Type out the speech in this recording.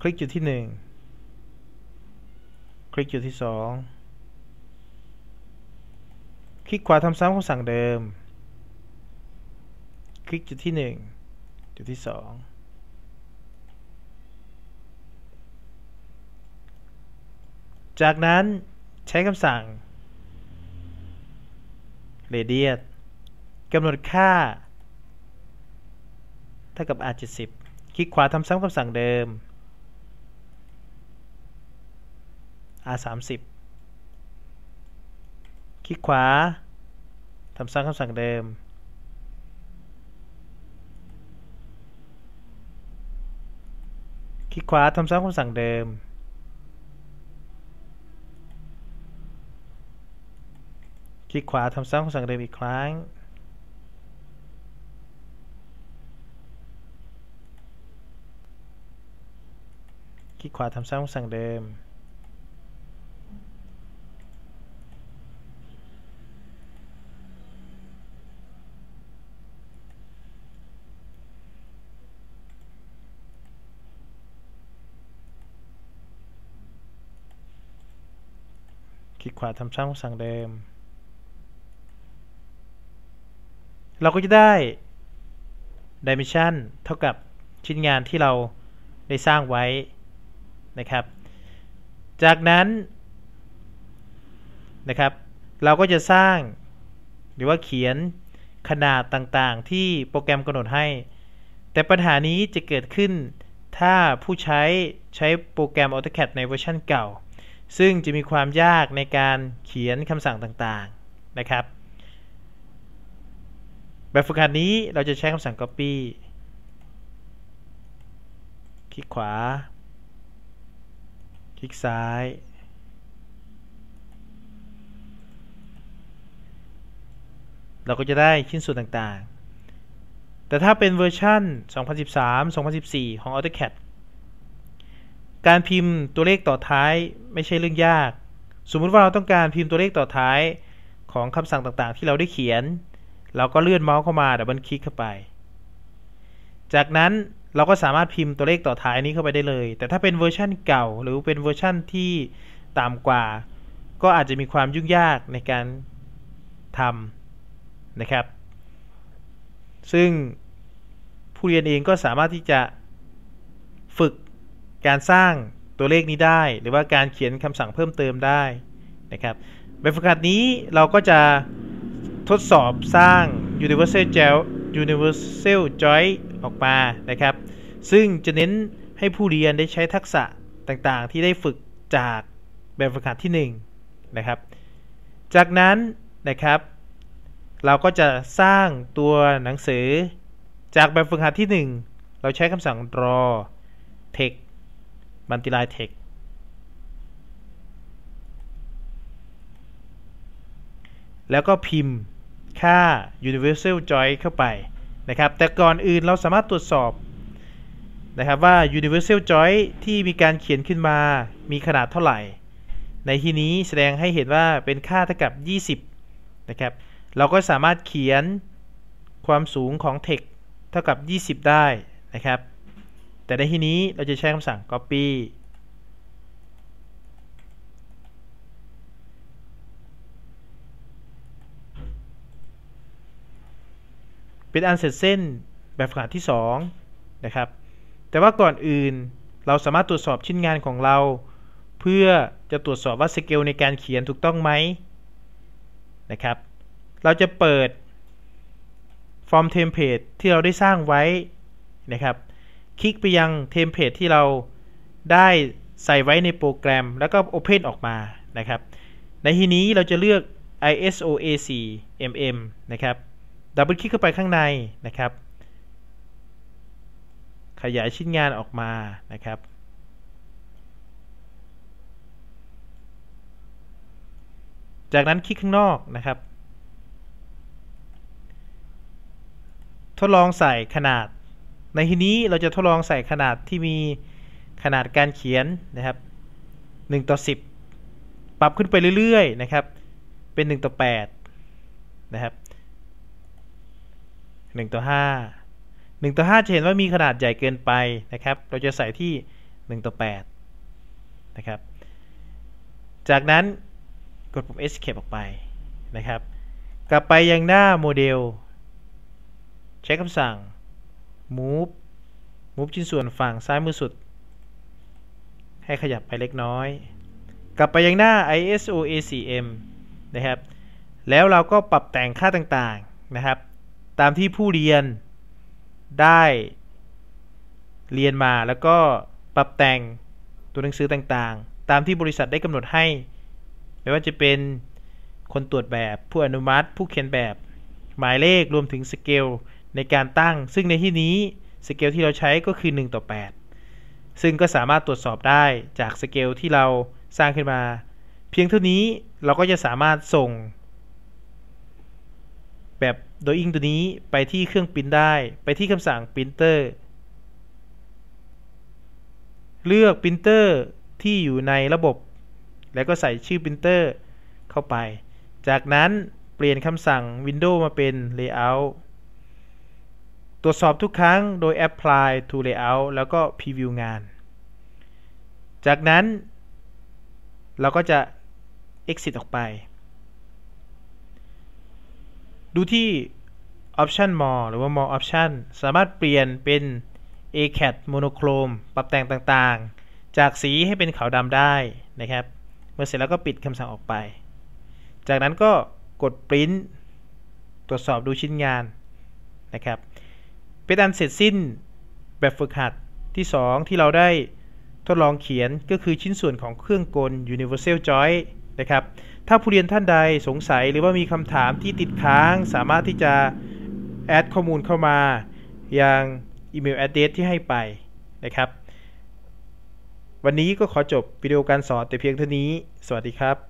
คลิกจุดที่หนึ่งคลิกจุดที่สองคลิกขวาทำซ้ำคำสั่งเดิม คลิกจุดที่หนึ่งจุดที่สองจากนั้นใช้คำสั่ง radius กำหนดค่า เท่ากับ r 70คลิกขวาทำซ้ำคำสั่งเดิม r 30 คลิกขวาทำซ้ำคำสั่งเดิม คลิกขวาทำซ้ำคำสั่งเดิม คลิกขวาทำซ้ำคำสั่งเดิมอีกครั้งคลิกขวาทำซ้ำคำสั่งเดิม คลิกขวาทำซ้ำคำสั่งเดิม เราก็จะได้ dimension เท่ากับชิ้นงานที่เราได้สร้างไว้นะครับ จากนั้นนะครับ เราก็จะสร้างหรือว่าเขียนขนาดต่างๆ ที่โปรแกรมกำหนดให้ แต่ปัญหานี้จะเกิดขึ้นถ้าผู้ใช้ใช้โปรแกรม AutoCAD ในเวอร์ชันเก่า ซึ่งจะมีความยากในการเขียนคำสั่งต่างๆนะครับ แบบฝึกหัดนี้เราจะใช้คำสั่ง copy คลิกขวา คลิกซ้าย เราก็จะได้ชิ้นส่วนต่างๆ แต่ถ้าเป็นเวอร์ชัน2013-2014 ของ AutoCAD การพิมพ์ตัวเลขต่อท้ายไม่ใช่เรื่องยาก สมมุติว่าเราต้องการพิมพ์ตัวเลขต่อท้ายของคำสั่งต่างๆ ที่เราได้เขียน เราก็เลื่อนเมาส์เข้ามาดับเบิลคลิกเข้าไป จากนั้นเราก็สามารถพิมพ์ตัวเลขต่อท้ายนี้เข้าไปได้เลย แต่ถ้าเป็นเวอร์ชันเก่าหรือเป็นเวอร์ชันที่ต่ำกว่า ก็อาจจะมีความยุ่งยากในการทำนะครับ ซึ่งผู้เรียนเองก็สามารถที่จะฝึก การสร้างตัวเลขนี้ได้ หรือว่าการเขียนคำสั่งเพิ่มเติมได้นะครับแบบฝึกหัดนี้เราก็จะทดสอบสร้าง universal gel universal joint ออกมานะครับ ซึ่งจะเน้นให้ผู้เรียนได้ใช้ทักษะต่างๆ ที่ได้ฝึกจากแบบฝึกหัดที่1นะครับ จากนั้นนะครับ เราก็จะสร้างตัวหนังสือจากแบบฝึกหัดที่ 1 เราใช้คำสั่ง draw text multiply text แล้วก็พิมพ์ค่า universal joint เข้าไปนะครับ แต่ก่อนอื่นเราสามารถตรวจสอบนะครับว่า universal joint ที่มีการเขียนขึ้นมามีขนาดเท่าไหร่ ในที่นี้แสดงให้เห็นว่าเป็นค่าเท่ากับ 20 นะครับ เราก็สามารถเขียนความสูงของ text เท่ากับ 20 ได้นะครับ แต่ในที่นี้เราจะใช้คำสั่ง copy เป็นอันเสร็จเส้นแบบฝึกหัดที่ 2 นะครับ แต่ว่าก่อนอื่นเราสามารถตรวจสอบชิ้นงานของเรา เพื่อจะตรวจสอบว่าสเกลในการเขียนถูกต้องไหมนะครับ เราจะเปิดฟอร์มเทมเพลตที่เราได้สร้างไว้นะครับ คลิกไปยังเทมเพลตที่เราได้ใส่ไว้ในโปรแกรม แล้วก็ Open ออกมานะครับ ในที่นี้เราจะเลือก ISOAC MM นะครับ ดับเบิลคลิกเข้าไปข้างในนะครับ ขยายชิ้นงานออกมานะครับ จากนั้นคลิกข้างนอกนะครับ ทดลองใส่ขนาด ในที่นี้เราจะทดลองใส่ขนาดที่มีขนาดการเขียนนะครับ1ต่อ10 ปรับขึ้นไปเรื่อยๆนะครับ เป็น 1 ต่อ 8 นะครับ 1 ต่อ 5 1 ต่อ 5 จะเห็นว่ามีขนาดใหญ่เกินไปนะครับ เราจะใส่ที่ 1 ต่อ 8 นะครับ จากนั้นกดปุ่ม escape ออกไปนะครับ กลับไปยังหน้าโมเดล ใช้คำสั่ง move move ชิ้นส่วนฝั่งซ้ายมือสุด ให้ขยับไปเล็กน้อย กลับไปยังหน้า ISO ACM นะครับ แล้วเราก็ปรับแต่งค่าต่างๆนะครับ ตามที่ผู้เรียนได้เรียนมาแล้วก็ปรับแต่งตัวหนังสือต่างๆ ตามที่บริษัทได้กำหนดให้ ไม่ว่าจะเป็นคนตรวจแบบ ผู้อนุมัติ ผู้เขียนแบบ หมายเลขรวมถึงสเกล ในการตั้ง ซึ่งในที่นี้สเกลที่เราใช้ก็คือ 1 ต่อ 8 ซึ่งก็สามารถตรวจสอบได้จากสเกลที่เราสร้างขึ้นมา เพียงเท่านี้เราก็จะสามารถส่ง แบบโดยอิงตัวนี้ไปที่เครื่องพิมพ์ได้ ไปที่คำสั่ง printer เลือกปรินเตอร์ที่อยู่ในระบบ แล้วก็ใส่ชื่อปรินเตอร์เข้าไป จากนั้นเปลี่ยนคำสั่ง Windows มาเป็น Layout ตรวจสอบทุกครั้งโดย Apply to Layout แล้วก็ Preview งาน จากนั้น เราก็จะ Exit ออกไป ดูที่ Option More หรือว่า More Option สามารถเปลี่ยนเป็น ACAD Monochrome ปรับแต่งต่างๆ จากสีให้เป็นขาวดำได้นะครับ เมื่อเสร็จแล้วก็ปิดคำสั่งออกไป จากนั้นก็กด Print ตรวจสอบดูชิ้นงานนะครับ เป็นอันเสร็จสิ้นแบบฝึกหัดที่ 2 ที่เราได้ทดลองเขียนก็คือชิ้นส่วนของเครื่องกล Universal Joint นะครับ ถ้าผู้เรียนท่านใดสงสัยหรือว่ามีคำถามที่ติดค้าง สามารถที่จะแอดข้อมูลเข้ามาอยังอีเมล address ที่ให้ไปนะครับ วันนี้ก็ขอจบวิดีโอการสอนแต่เพียงเท่านี้ สวัสดีครับ